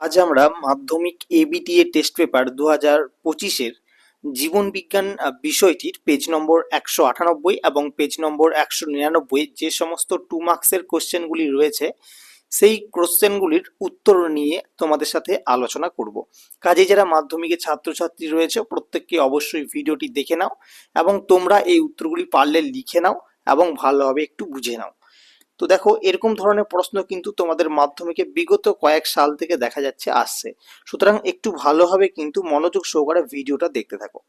আজ আমরা মাধ্যমিক এবিটিএ টেস্ট পেপার দু হাজার পঁচিশের জীবন বিজ্ঞান বিষয়টির পেজ নম্বর একশো আটানব্বই এবং পেজ নম্বর একশো নিরানব্বই যে সমস্ত টু মার্কসের কোশ্চেনগুলি রয়েছে, সেই কোশ্চেনগুলির উত্তর নিয়ে তোমাদের সাথে আলোচনা করব। কাজে যারা মাধ্যমিকের ছাত্রছাত্রী রয়েছে, প্রত্যেককে অবশ্যই ভিডিওটি দেখে নাও এবং তোমরা এই উত্তরগুলি পারলে লিখে নাও এবং ভালোভাবে একটু বুঝে নাও। তো দেখো, এরকম ধরনের প্রশ্ন কিন্তু তোমাদের মাধ্যমিকে বিগত কয়েক সাল থেকে দেখা যাচ্ছে আসছে। সুতরাং একটু ভালোভাবে কিন্তু মনোযোগ সহকারে ভিডিওটা দেখতে থাকো।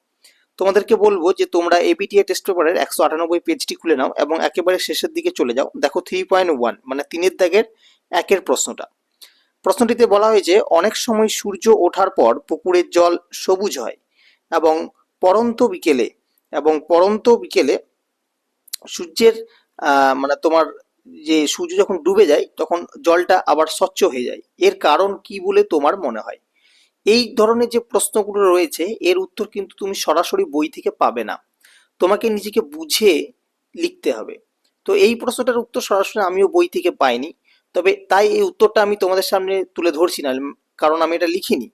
তোমাদেরকে বলব যে তোমরা এবিটিএ টেস্ট পেপারের একশো আটানব্বই পেজটি খুলে নাও এবং একেবারে শেষের দিকে চলে যাও। দেখো থ্রি পয়েন্ট ওয়ান মানে তিনের দাগের একের প্রশ্নটা। প্রশ্নটিতে বলা হয়েছে, অনেক সময় সূর্য ওঠার পর পুকুরের জল সবুজ হয় এবং পরন্ত বিকেলে এবং পরন্ত বিকেলে সূর্যের মানে তোমার যে সূর্য যখন ডুবে যায়, তখন জলটা আবার স্বচ্ছ হয়ে যায়। এর কারণ কি বলে তোমার মনে হয়? এই ধরনের যে প্রশ্নগুলো রয়েছে, এর উত্তর কিন্তু তুমি সরাসরি বই থেকে পাবে না। তোমাকে নিজেকে বুঝে লিখতে হবে। তো এই প্রশ্নটার উত্তর সরাসরি আমিও বই থেকে পাইনি। তবে তাই এই উত্তরটা আমি তোমাদের সামনে তুলে ধরছি না কারণ আমি এটা লিখিনি।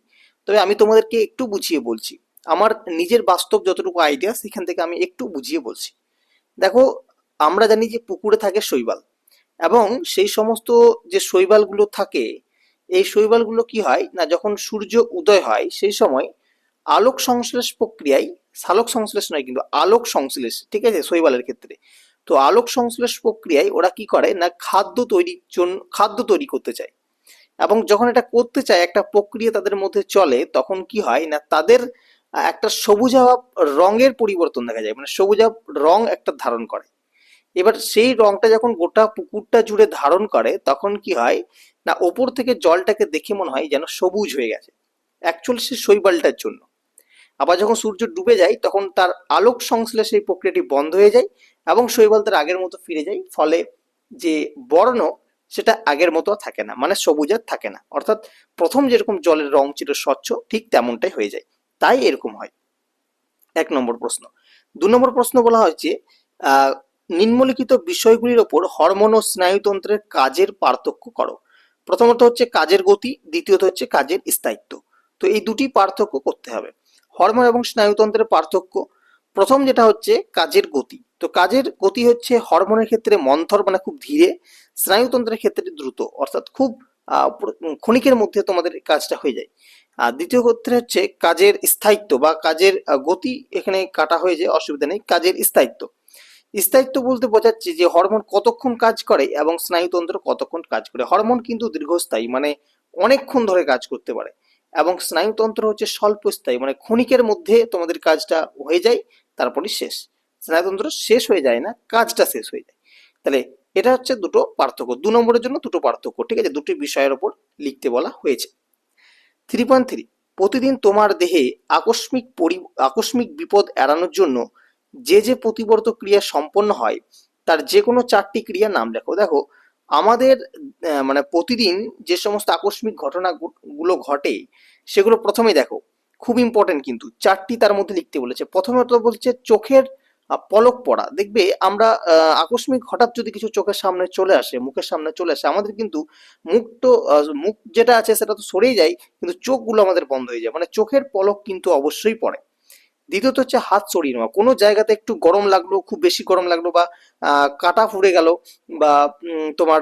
তবে আমি তোমাদেরকে একটু বুঝিয়ে বলছি। আমার নিজের বাস্তব যতটুকু আইডিয়া সেখান থেকে আমি একটু বুঝিয়ে বলছি। দেখো, আমরা জানি যে পুকুরে থাকে শৈবাল। এবং সেই সমস্ত যে শৈবালগুলো থাকে, এই শৈবালগুলো কি হয় না, যখন সূর্য উদয় হয়, সেই সময় আলোক সংশ্লেষ প্রক্রিয়ায় সালোক সংশ্লেষ নয় কিন্তু আলোক সংশ্লেষ, ঠিক আছে, শৈবালের ক্ষেত্রে। তো আলোক সংশ্লেষ প্রক্রিয়ায় ওরা কি করে না, খাদ্য তৈরির জন্য খাদ্য তৈরি করতে চায়। এবং যখন এটা করতে চায়, একটা প্রক্রিয়া তাদের মধ্যে চলে, তখন কি হয় না, তাদের একটা সবুজাভাব রঙের পরিবর্তন দেখা যায়। মানে সবুজাভ রং একটা ধারণ করে। এবার সেই রংটা যখন গোটা পুকুরটা জুড়ে ধারণ করে, তখন কি হয়, না, ওপর থেকে জলটাকে দেখে মনে হয় যেন সবুজ হয়ে গেছে অ্যাকচুয়াল সে শৈবালটার জন্য। আবার যখন সূর্য ডুবে যায়, তখন তার আলোক সংশ্লেষ এই প্রক্রিয়াটি বন্ধ হয়ে যায় এবং শৈবাল তার আগের মতো ফিরে যায়, ফলে যে বর্ণ, সেটা আগের মতো থাকে না মানে সবুজ আর থাকে না। অর্থাৎ প্রথম যেরকম জলের রং ছিল স্বচ্ছ, ঠিক তেমনটাই হয়ে যায়। তাই এরকম হয়। এক নম্বর প্রশ্ন। দু নম্বর প্রশ্ন বলা হয়েছে নিম্নলিখিত বিষয়গুলির ওপর হরমোন ও স্নায়ুতন্ত্রের কাজের পার্থক্য করো। প্রথমত হচ্ছে কাজের গতি, দ্বিতীয়ত হচ্ছে কাজের স্থায়িত্ব। তো এই দুটি পার্থক্য করতে হবে। হরমোন এবং স্নায়ুতন্ত্রের পার্থক্য, প্রথম যেটা হচ্ছে কাজের গতি। তো কাজের গতি হচ্ছে হরমোনের ক্ষেত্রে মন্থর মানে খুব ধীরে, স্নায়ুতন্ত্রের ক্ষেত্রে দ্রুত, অর্থাৎ খুব ক্ষণিকের মধ্যে তোমাদের কাজটা হয়ে যায়। আর দ্বিতীয় ক্ষেত্রে হচ্ছে কাজের স্থায়িত্ব বা কাজের গতি এখানে কাটা হয়ে যায়, অসুবিধা নেই, কাজের স্থায়িত্ব। স্থায়িত্ব বলতে বোঝাচ্ছে যে হরমোন কতক্ষণ কাজ করে এবং স্নায়ুতন্ত্র কতক্ষণ কাজ করে। হরমোন কিন্তু দীর্ঘস্থায়ী মানে অনেকক্ষণ ধরে কাজ করতে পারে এবং স্নায়ুতন্ত্র হচ্ছে স্বল্পস্থায়ী মানে ক্ষণিকের মধ্যে তোমাদের কাজটা হয়ে যায় তারপরে শেষ। স্নায়ুতন্ত্র শেষ হয়ে যায় না, কাজটা শেষ হয়ে যায়। তাহলে এটা হচ্ছে দুটো পার্থক্য, দু নম্বরের জন্য দুটো পার্থক্য, ঠিক আছে? দুটি বিষয়ের ওপর লিখতে বলা হয়েছে। থ্রি পয়েন্ট থ্রি প্রতিদিন তোমার দেহে আকস্মিক পরি, আকস্মিক বিপদ এড়ানোর জন্য যে যে প্রতিবর্ত ক্রিয়া সম্পন্ন হয়, তার যে কোনো চারটি ক্রিয়ার নাম লেখো। দেখো, আমাদের মানে প্রতিদিন যে সমস্ত আকস্মিক ঘটনা গু- গুলো ঘটে, সেগুলো প্রথমেই দেখো। খুব ইম্পর্টেন্ট কিন্তু, চারটি তার মধ্যে লিখতে বলেছে। প্রথমত বলছে চোখের পলক পড়া। দেখবে, আমরা আকস্মিক হঠাৎ যদি কিছু চোখের সামনে চলে আসে, মুখের সামনে চলে আসে, আমাদের কিন্তু মুখ তো মুখ যেটা আছে সেটা তো সরেই যায়, কিন্তু চোখগুলো আমাদের বন্ধ হয়ে যায়। মানে চোখের পলক কিন্তু অবশ্যই পড়ে। দ্বিতীয়ত হচ্ছে হাত ছড়িয়ে নেওয়া। কোনো জায়গাতে একটু গরম লাগল, খুব বেশি গরম লাগল বা কাটা ফুড়ে গেল বা তোমার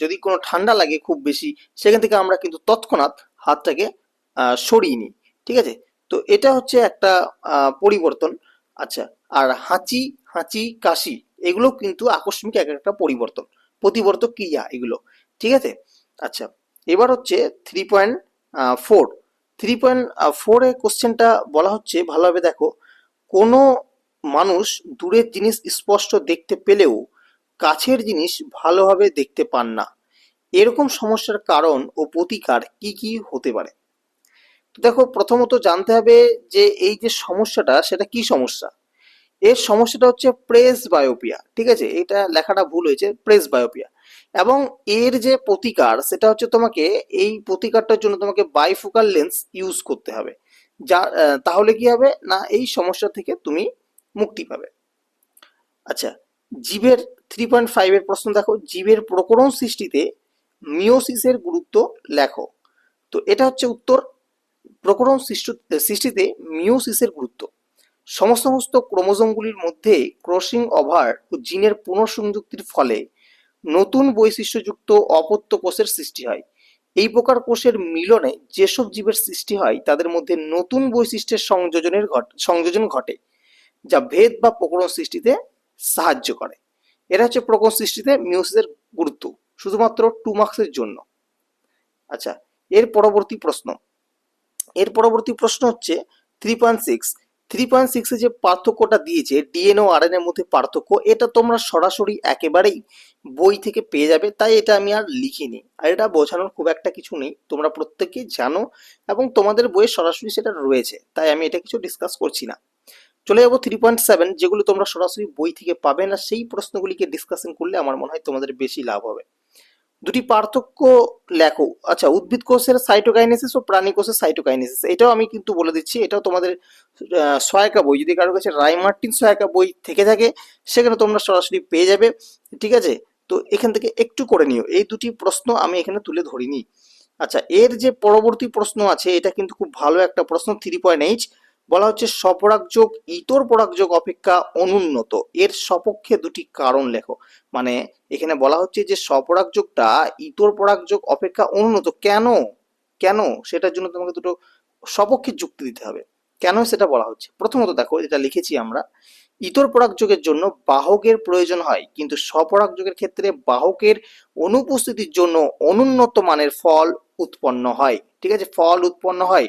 যদি কোনো ঠান্ডা লাগে খুব বেশি, সেখান থেকে আমরা কিন্তু তৎক্ষণাৎ হাতটাকে সরিয়ে নিই। ঠিক আছে? তো এটা হচ্ছে একটা পরিবর্তন। আচ্ছা আর হাঁচি হাঁচি, কাশি, এগুলো কিন্তু আকস্মিক এক একটা পরিবর্তন। প্রতিবর্ত ক্রিয়া এগুলো। ঠিক আছে? আচ্ছা এবার হচ্ছে three point four three point four এ কোশ্চেনটা বলা হচ্ছে, ভালোভাবে দেখো। কোনো মানুষ দূরের জিনিস স্পষ্ট দেখতে পেলেও কাছের জিনিস ভালোভাবে দেখতে পান না। এরকম সমস্যার কারণ ও প্রতিকার কি কি হতে পারে? দেখো, প্রথমত জানতে হবে যে এই যে সমস্যাটা, সেটা কি সমস্যা? এর সমস্যাটা হচ্ছে প্রেস বায়োপিয়া ঠিক আছে? এটা লেখাটা ভুল হয়েছে প্রেস বায়োপিয়া এবং এর যে প্রতিকার, সেটা হচ্ছে তোমাকে এই প্রতিকারটার জন্য তোমাকে বাইফোকাল লেন্স ইউজ করতে হবে। যা তাহলে কি হবে? না, এই সমস্যা থেকে তুমি মুক্তি পাবে। আচ্ছা জীবের থ্রি পয়েন্ট ফাইভ এর প্রশ্ন দেখো। জীবের প্রকরণ সৃষ্টিতে মিওসিসের গুরুত্ব লেখো। তো এটা হচ্ছে উত্তর। প্রকরণ সৃষ্টি, সৃষ্টিতে মিওসিসের গুরুত্ব। সমস্ত ক্রোমোজোমগুলির মধ্যে ক্রসিং ওভার ও জিনের পুনঃসংযুক্তির ফলে নতুন বৈশিষ্ট্যযুক্ত অপত্য কোষের সৃষ্টি হয়। এই প্রকার কোষের মিলনে যেসব জীবের সৃষ্টি হয়, তাদের মধ্যে নতুন বৈশিষ্ট্যের সংযোজনের সংযোজন ঘটে, যা ভেদ বা প্রকরণ সৃষ্টিতে সাহায্য করে। এটা হচ্ছে প্রকরণ সৃষ্টিতে মিউসিসের গুরুত্ব, শুধুমাত্র টু মার্কসের জন্য। আচ্ছা এর পরবর্তী প্রশ্ন। এর পরবর্তী প্রশ্ন হচ্ছে three point six three point সিক্সে যে পার্থক্যটা দিয়েছে ডিএনও আর এর মধ্যে পার্থক্য, এটা তোমরা সরাসরি একেবারেই বই থেকে পেয়ে যাবে, তাই এটা আমি আর লিখিনি। আর এটা বোঝানোর খুব একটা কিছু নেই, তোমরা প্রত্যেকেই জানো এবং তোমাদের বইয়ে সরাসরি সেটা রয়েছে, তাই আমি এটা কিছু ডিসকাস করছি না। চলে যাব থ্রি পয়েন্ট সেভেন যেগুলো তোমরা সরাসরি বই থেকে পাবে না, সেই প্রশ্নগুলিকে ডিসকাশন করলে আমার মনে হয় তোমাদের বেশি লাভ হবে। দুটি পার্থক্য লেখো। আচ্ছা উদ্ভিদ কোষের সাইটোকাইনেসিস ও প্রাণী কোষের সাইটোকাইনেসিস এটাও আমি কিন্তু বলে দিচ্ছি, এটাও তোমাদের সহায়িকা বই। যদি কারও কাছে রায় মার্টিন সহায়িকা বই থেকে থাকে, সেখানে তোমরা সরাসরি পেয়ে যাবে, ঠিক আছে? তো এখান থেকে একটু করে নিও। এই দুটি প্রশ্ন আমি এখানে তুলে ধরিনি। আচ্ছা এর যে পরবর্তী প্রশ্ন আছে, এটা কিন্তু খুব ভালো একটা প্রশ্ন থ্রি পয়েন্ট এইচ বলা হচ্ছে স্বপরাগযোগ ইতর পরাগযোগ অপেক্ষা অনুন্নত। এর সপক্ষে দুটি কারণ লেখো। মানে এখানে বলা হচ্ছে যে স্বপরাগযোগটা ইতর পরাগযোগ অপেক্ষা অনুন্নত। কেন? কেন? সেটার জন্য তোমাকে দুটো সপক্ষে যুক্তি দিতে হবে। কেন সেটা বলা হচ্ছে? প্রথমত দেখো এটা লিখেছি আমরা, ইতর পরাগযোগের জন্য বাহকের প্রয়োজন হয়, কিন্তু স্বপরাগযোগের ক্ষেত্রে বাহকের অনুপস্থিতির জন্য অনুন্নত মানের ফল উৎপন্ন হয়। ঠিক আছে? ফল উৎপন্ন হয়।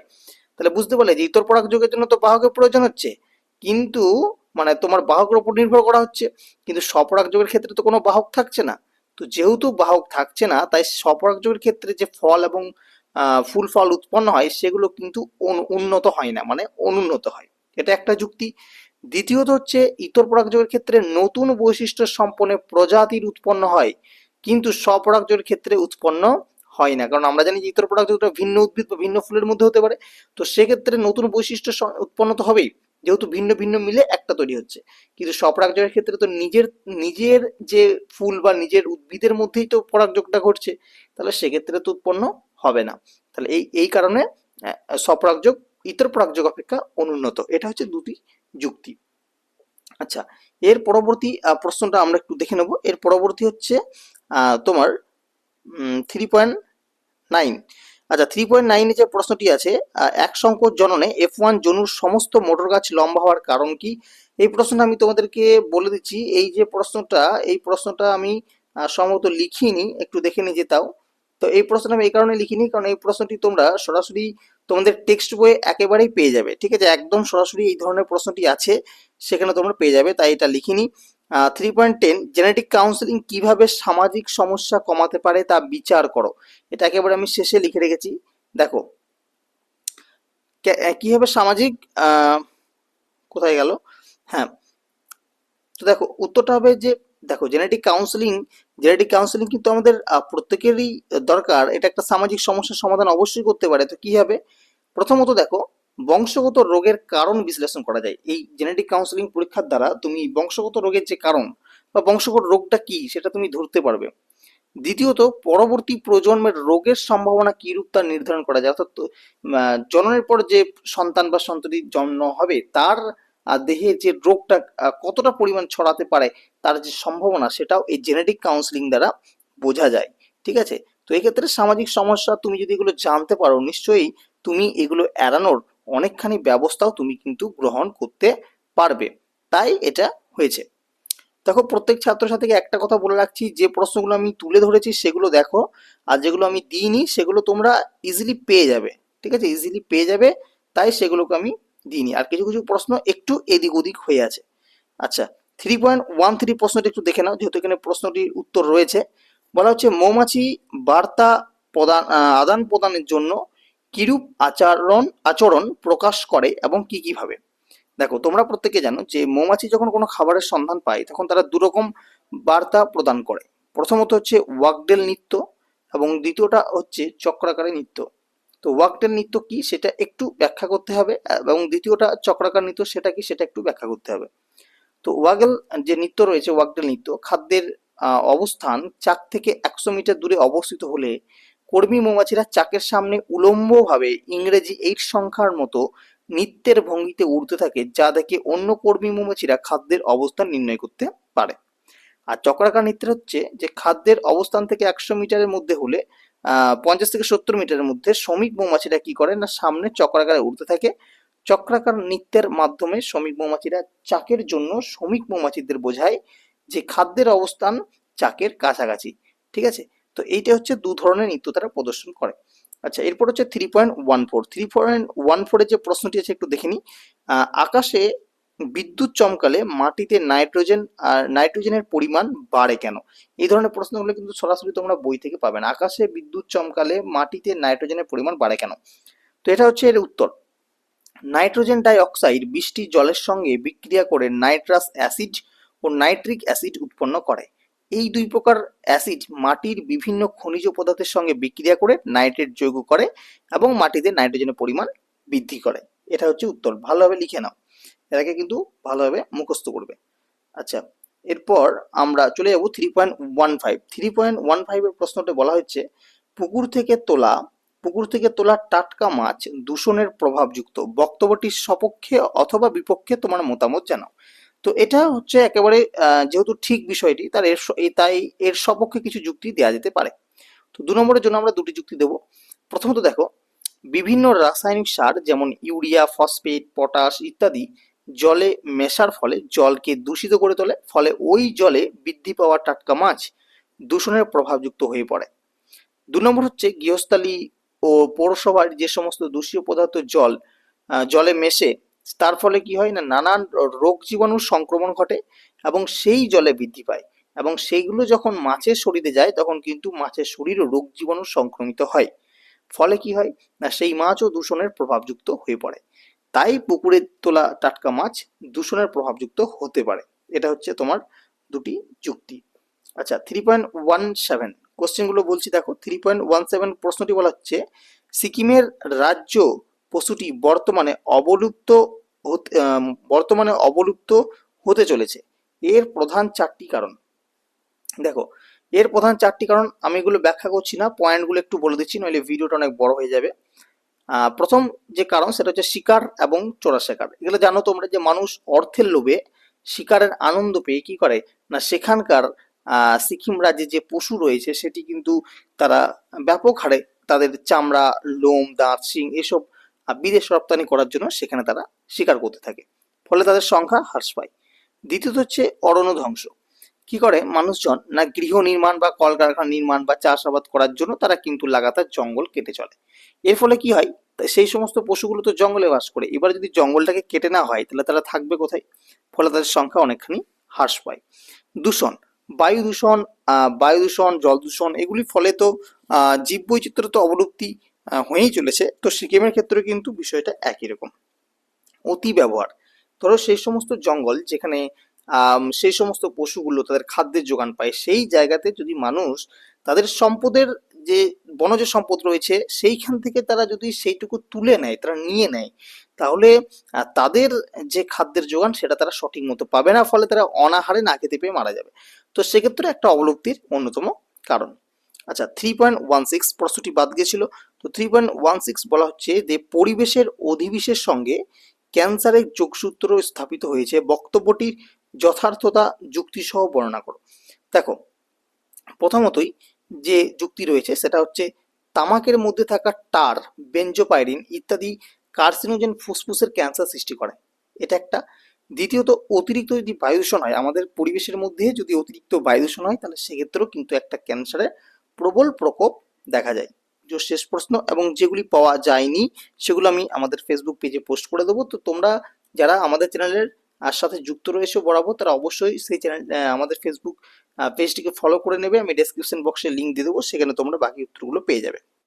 তাহলে বুঝতে পারলে যে ইতর পরাগযোগের জন্য তো বাহকের প্রয়োজন হচ্ছে। কিন্তু মানে তোমার বাহকের উপর নির্ভর করা হচ্ছে। কিন্তু স্বপরাগযোগের ক্ষেত্রে তো কোনো বাহক থাকছে না। তো যেহেতু বাহক থাকছে না, তাই স্বপরাগযোগের ক্ষেত্রে যে ফল এবং ফুল ফল উৎপন্ন হয়, সেগুলো কিন্তু উন্নত হয় না। মানে অনুন্নত হয়। এটা একটা যুক্তি। দ্বিতীয়ত হচ্ছে, ইতর পরাগযোগের ক্ষেত্রে নতুন বৈশিষ্ট্য সম্পন্ন প্রজাতির উৎপন্ন হয়। কিন্তু স্বপরাগযোগের ক্ষেত্রে উৎপন্ন হয় না। কারণ আমরা জানি যে ইতর পরাগযোগটা ভিন্ন উদ্ভিদ বা ভিন্ন ফুলের মধ্যে হতে পারে, তো সেক্ষেত্রে নতুন বৈশিষ্ট্য উৎপন্ন তো হবেই। যেহেতু ভিন্ন ভিন্ন মিলে একটা তৈরি হচ্ছে। কিন্তু স্বপরাগযোগের ক্ষেত্রে তো নিজের নিজের যে ফুল বা নিজের উদ্ভিদের মধ্যেই তো পরাগযোগটা ঘটছে, তাহলে সেক্ষেত্রে তো উৎপন্ন হবে না। তাহলে এই এই কারণে স্বপরাগযোগ ইতর পরাগযোগ অপেক্ষা অনুন্নত। এটা হচ্ছে দুটি যুক্তি। আচ্ছা এর পরবর্তী প্রশ্নটা আমরা একটু দেখে নেব। এর পরবর্তী হচ্ছে তোমার থ্রি পয়েন্ট নাইন আচ্ছা থ্রি পয়েন্ট নাইনে যে প্রশ্নটি আছে এক সংকট জননে এফ ওয়ান জনুর সমস্ত মোটর গাছ লম্বা হওয়ার কারণ কি? এই প্রশ্নটা আমি তোমাদেরকে বলে দিচ্ছি। এই যে প্রশ্নটা, এই প্রশ্নটা আমি সম্ভবত লিখিনি, একটু দেখে নিয়ে যেতাও। তো এই প্রশ্নটা আমি এই কারণে লিখিনি, কারণ এই প্রশ্নটি তোমরা সরাসরি তোমাদের টেক্সট বইয়ে একেবারেই পেয়ে যাবে। ঠিক আছে, একদম সরাসরি এই ধরনের প্রশ্নটি আছে, সেখানে তোমরা পেয়ে যাবে, তাই এটা লিখিনি। Three point ten genetic counselling কীভাবে সামাজিক সমস্যা কমাতে পারে তা বিচার করো। এটা একেবারে আমি শেষে লিখে রেখেছি। দেখো কীভাবে সামাজিক কোথায় গেল? হ্যাঁ তো দেখো, উত্তরটা হবে যে, দেখো জেনেটিক কাউন্সেলিং জেনেটিক কাউন্সেলিং কিন্তু আমাদের প্রত্যেকেরই দরকার। এটা একটা সামাজিক সমস্যার সমাধান অবশ্যই করতে পারে। তো কি হবে? প্রথমত দেখো বংশগত রোগের কারণ বিশ্লেষণ করা যায়। এই জেনেটিক কাউন্সেলিং পরীক্ষার দ্বারা তুমি বংশগত রোগের যে কারণ বা বংশগত রোগটা কি সেটা তুমি ধরতে পারবে। দ্বিতীয়ত, পরবর্তী প্রজন্মের রোগের সম্ভাবনা কি রূপ তা নির্ধারণ করা যায়। অর্থাৎ জননের পর যে সন্তান বা সন্ততি জন্ম হবে, তার দেহে যে রোগটা কতটা পরিমাণ ছড়াতে পারে, তার যে সম্ভাবনা সেটাও এই জেনেটিক কাউন্সিলিং দ্বারা বোঝা যায়। ঠিক আছে? তো এক্ষেত্রে সামাজিক সমস্যা, তুমি যদি এগুলো জানতে পারো, নিশ্চয়ই তুমি এগুলো এড়ানোর অনেকখানি ব্যবস্থাও তুমি কিন্তু গ্রহণ করতে পারবে। তাই এটা হয়েছে। দেখো, প্রত্যেক ছাত্র ছাত্রছাত্রীকে একটা কথা বলে রাখছি, যে প্রশ্নগুলো আমি তুলে ধরেছি সেগুলো দেখো, আর যেগুলো আমি দিইনি সেগুলো তোমরা ইজিলি পেয়ে যাবে। ঠিক আছে? ইজিলি পেয়ে যাবে, তাই সেগুলোকে আমি দিইনি। আর কিছু কিছু প্রশ্ন একটু এদিক ওদিক হয়ে আছে। আচ্ছা থ্রি পয়েন্ট ওয়ান থ্রি প্রশ্নটি একটু দেখে নাও, যেহেতু এখানে প্রশ্নটির উত্তর রয়েছে। বলা হচ্ছে, মৌমাছি বার্তা প্রদান আদান প্রদানের জন্য কিরূপ আচরণ আচরণ প্রকাশ করে এবং কি কীভাবে? দেখো, তোমরা প্রত্যেকে জানো যে মৌমাছি যখন কোনো খাবারের সন্ধান পায়, তখন তারা দুরকম বার্তা প্রদান করে। প্রথমত হচ্ছে ওয়াকডেল নৃত্য এবং দ্বিতীয়টা হচ্ছে চক্রাকারে নৃত্য। তো ওয়াকডেল নৃত্য কি? সেটা একটু ব্যাখ্যা করতে হবে এবং দ্বিতীয়টা চক্রাকার নৃত্য, সেটা কি? সেটা একটু ব্যাখ্যা করতে হবে। তো ওয়াগেল যে নৃত্য রয়েছে, ওয়াকডেল নৃত্য, খাদ্যের অবস্থান চার থেকে একশো মিটার দূরে অবস্থিত হলে কর্মী মৌমাছিরা চাকের সামনে উলম্বভাবে ইংরেজি এইট সংখ্যার মতো নৃত্যের ভঙ্গিতে উড়তে থাকে, যা দেখে অন্য কর্মী মৌমাছিরা খাদ্যের অবস্থান নির্ণয় করতে পারে। আর চক্রাকার নৃত্যের হচ্ছে যে, খাদ্যের অবস্থান থেকে একশো মিটারের মধ্যে হলে পঞ্চাশ থেকে সত্তর মিটারের মধ্যে শ্রমিক মৌমাছিরা কি করে? না, সামনে চক্রাকারে উড়তে থাকে। চক্রাকার নৃত্যের মাধ্যমে শ্রমিক মৌমাছিরা চাকের জন্য শ্রমিক মৌমাছিদের বোঝায় যে, খাদ্যের অবস্থান চাকের কাছাকাছি। ঠিক আছে? তো এইটা হচ্ছে দু ধরনের নৃত্য তারা প্রদর্শন করে। আচ্ছা এরপর হচ্ছে three point one four three point one ফোরের যে প্রশ্নটি আছে একটু দেখে নিই আকাশে বিদ্যুৎ চমকালে মাটিতে নাইট্রোজেন আর নাইট্রোজেনের পরিমাণ বাড়ে কেন? এই ধরনের প্রশ্নগুলো কিন্তু সরাসরি তোমরা বই থেকে পাবে না। আকাশে বিদ্যুৎ চমকালে মাটিতে নাইট্রোজেনের পরিমাণ বাড়ে কেন? তো এটা হচ্ছে এর উত্তর। নাইট্রোজেন ডাই অক্সাইড বৃষ্টি জলের সঙ্গে বিক্রিয়া করে নাইট্রাস অ্যাসিড ও নাইট্রিক অ্যাসিড উৎপন্ন করে। এই দুই প্রকার অ্যাসিড মাটির বিভিন্ন খনিজ পদার্থের সঙ্গে বিক্রিয়া করে নাইট্রেট যৌগ করে এবং মাটিতে নাইট্রোজেনের পরিমাণ বৃদ্ধি করে। এটা হচ্ছে উত্তর। ভালোভাবে লিখে নাও। এটাকে কিন্তু ভালোভাবে মুখস্থ করবে। আচ্ছা এরপর আমরা চলে যাব three point one five three point one ফাইভের প্রশ্নটা বলা হচ্ছে পুকুর থেকে তোলা, পুকুর থেকে তোলা টাটকা মাছ দূষণের প্রভাবযুক্ত। বক্তব্যটির সপক্ষে অথবা বিপক্ষে তোমার মতামত জানাও। তো এটা হচ্ছে একেবারে যেহেতু ঠিক বিষয়টি, তার এর তাই এর সপক্ষে কিছু যুক্তি দেওয়া যেতে পারে। তো দু নম্বরের জন্য আমরা দুটি যুক্তি দেব। প্রথমত দেখো, বিভিন্ন রাসায়নিক সার যেমন ইউরিয়া, ফসফেট, পটাশ ইত্যাদি জলে মেশার ফলে জলকে দূষিত করে তোলে, ফলে ওই জলে বৃদ্ধি পাওয়া টাটকা মাছ দূষণের প্রভাবযুক্ত হয়ে পড়ে। দু নম্বর হচ্ছে গৃহস্থালী ও পৌরসভার যে সমস্ত দূষিত পদার্থ জল জলে মেশে তার ফলে কি হয় না, নানান রোগ জীবাণুর সংক্রমণ ঘটে এবং সেই জলে বৃদ্ধি পায় এবং সেইগুলো যখন মাছের শরীরে যায় তখন কিন্তু মাছের শরীরও রোগ জীবাণু সংক্রমিত হয়। ফলে কি হয় না, সেই মাছও দূষণের প্রভাবযুক্ত হয়ে পড়ে। তাই পুকুরে তোলা টাটকা মাছ দূষণের প্রভাবযুক্ত হতে পারে। এটা হচ্ছে তোমার দুটি যুক্তি। আচ্ছা থ্রি পয়েন্ট ওয়ান সেভেন কোশ্চেনগুলো বলছি দেখো। থ্রি পয়েন্ট ওয়ান সেভেন প্রশ্নটি বলা হচ্ছে, সিকিমের রাজ্য পশুটি বর্তমানে অবলুপ্ত বর্তমানে অবলুপ্ত হতে চলেছে। এর প্রধান চারটি কারণ। দেখো, এর প্রধান চারটি কারণ আমি এগুলো ব্যাখ্যা করছি না পয়েন্টগুলো একটু বলে দিচ্ছি, নইলে ভিডিওটা অনেক বড় হয়ে যাবে। প্রথম যে কারণ সেটা হচ্ছে শিকার এবং চোরা শিকার এগুলো জানো তোমরা যে মানুষ অর্থের লোভে শিকারের আনন্দ পেয়ে কি করে? না, সেখানকার সিকিম রাজ্যে যে পশু রয়েছে সেটি কিন্তু তারা ব্যাপক হারে তাদের চামড়া, লোম, দাঁত, শিং এসব বিদেশ রপ্তানি করার জন্য সেখানে তারা শিকার করতে থাকে, ফলে তাদের সংখ্যা হ্রাস পায়। দ্বিতীয়ত হচ্ছে অরণ্য ধ্বংস। কি করে? মানুষজন না গৃহ নির্মাণ বা কলকারখানা নির্মাণ বা চাষাবাদ করার জন্য তারা কিন্তু লাগাতার জঙ্গল কেটে চলে। এর ফলে কি হয়? সেই সমস্ত পশুগুলো তো জঙ্গলে বাস করে। এবার যদি জঙ্গলটাকে কেটে না হয়, তাহলে তারা থাকবে কোথায়? ফলে তাদের সংখ্যা অনেকখানি হ্রাস পায়। দূষণ। বায়ু দূষণ বায়ু দূষণ, জল দূষণ, এগুলির ফলে তো জীববৈচিত্র্য তো অবলুপ্তি হয়েই চলেছে। তো সিকিমের ক্ষেত্রে কিন্তু বিষয়টা একই রকম। অতি ব্যবহার। ধরো সেই সমস্ত জঙ্গল যেখানে সেই সমস্ত পশুগুলো তাদের খাদ্যের যোগান পায়, সেই জায়গাতে যদি মানুষ তাদের সম্পদের যে বনজ সম্পদ রয়েছে, সেইখান থেকে তারা যদি সেইটুকু তুলে নেয়, তারা নিয়ে নেয়, তাহলে তাদের যে খাদ্যের যোগান সেটা তারা সঠিক মতো পাবে না, ফলে তারা অনাহারে না খেতে পেয়ে মারা যাবে। তো সেক্ষেত্রে একটা অবলুপ্তির অন্যতম কারণ। আচ্ছা থ্রি পয়েন্ট ওয়ান সিক্স প্রশ্নটি বাদ গিয়েছিল। তো থ্রি পয়েন্ট ওয়ান সিক্স বলা হচ্ছে যে পরিবেশের অধিবিশের সঙ্গে ক্যান্সারের যোগসূত্র স্থাপিত হয়েছে। বক্তব্যটির যথার্থতা যুক্তিসহ বর্ণনা করো। দেখো, প্রথমতই যে যুক্তি রয়েছে সেটা হচ্ছে তামাকের মধ্যে থাকা টার, বেঞ্জোপাইরিন ইত্যাদি কার্সিনোজেন ফুসফুসের ক্যান্সার সৃষ্টি করে। এটা একটা। দ্বিতীয়ত, অতিরিক্ত যদি বায়ু দূষণ হয়, আমাদের পরিবেশের মধ্যে যদি অতিরিক্ত বায়ু দূষণ হয়, তাহলে সেক্ষেত্রেও কিন্তু একটা ক্যান্সারের প্রবল প্রকোপ দেখা যায়। যে শেষ প্রশ্ন, এবং যেগুলি পাওয়া যায়নি, সেগুলো আমি আমাদের ফেসবুক পেজে পোস্ট করে দেবো। তো তোমরা যারা আমাদের চ্যানেলের আর সাথে যুক্ত রয়েছে বরাবর, তারা অবশ্যই সেই চ্যানেল আমাদের ফেসবুক পেজটিকে ফলো করে নেবে। আমি ডেসক্রিপশন বক্সে লিঙ্ক দিয়ে দেবো, সেখানে তোমরা বাকি উত্তরগুলো পেয়ে যাবে।